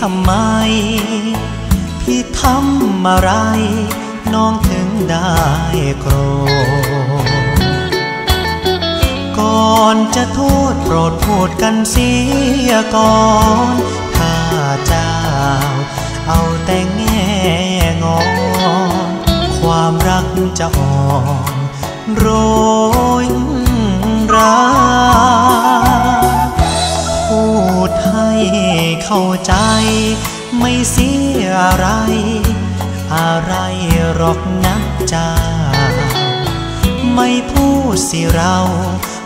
ทำไม พี่ทำอะไร น้องถึงได้โกรธก่อนจะโทษโปรดพูดกันเสียก่อนถ้าเจ้า เอาแต่แง่งอนความรักจะอ่อนโรยรา เข้าใจ ไม่เสียอะไร อะไรหรอกนะเจ้าไม่พูดสิเรา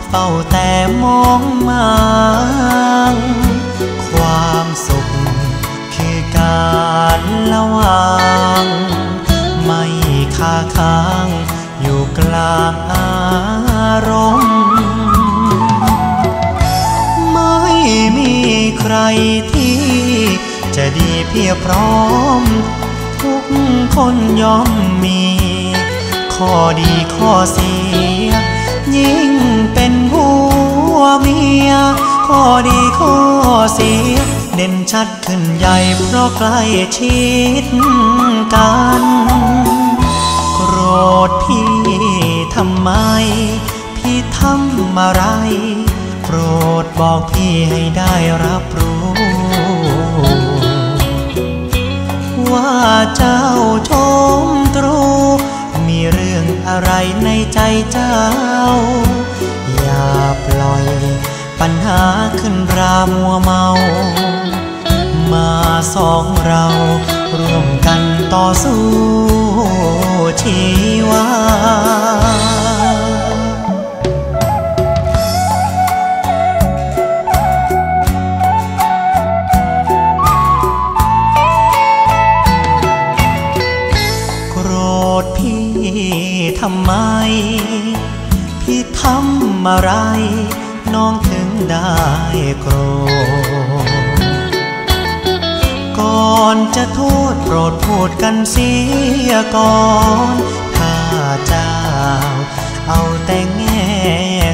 เฝ้าแต่มองมาง จะดีเพียบพร้อม ทุกคนย่อมมี ข้อดีข้อเสีย ยิ่งเป็นผัวเมีย ข้อดีข้อเสีย เด่นชัดขึ้นใหญ่เพราะใกล้ชิดกันโกรธพี่ทำไม พี่ทำอะไรโปรดบอกพี่ให้ได้รับรู้ ว่าเจ้าชมตรู มีเรื่องอะไรในใจเจ้า อย่าปล่อยปัญหาขึ้นรามัวเมา มาสองเราร่วมกันต่อสู้ชีวาำอะไร น้องถึงได้โกรธก่อนจะโทษโปรดพูดกันเสียก่อนถ้าเจ้า เอาแต่แง่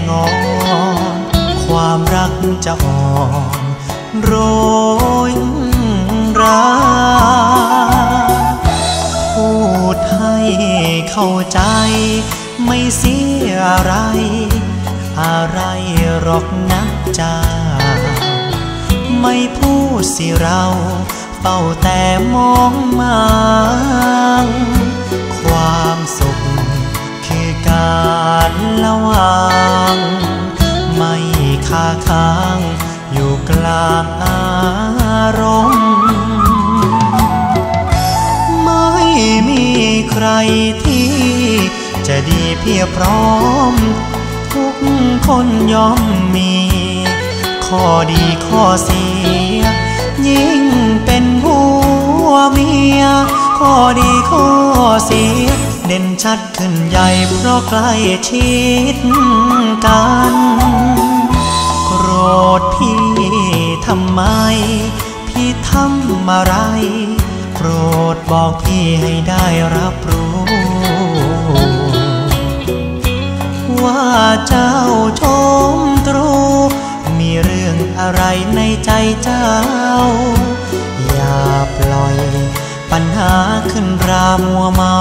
งอน ความรักจะอ่อนโรยราพูดให้เข้าใจ ไม่เสียอะไร อะไรหรอกนะเจ้า ไม่พูดสิเราเฝ้าแต่มองมาความสุขคือการละวาง ไม่คาค้างอยู่กลางอารมณ์ไม่มีใครที่จะดีเพียบพร้อม คนย่อมมี ข้อดีข้อเสีย ยิ่งเป็นผัวเมีย ข้อดีข้อเสีย เด่นชัดขึ้นใหญ่เพราะใกล้ชิดกันโกรธพี่ทำไม พี่ทำอะไรโปรดบอกพี่ให้ได้รับรู้ เจ้าชมตรู มีเรื่องอะไรในใจเจ้า อย่าปล่อยปัญหาขึ้นรามัวเมา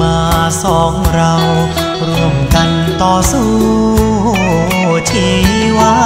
มาสองเราร่วมกันต่อสู้ชีวา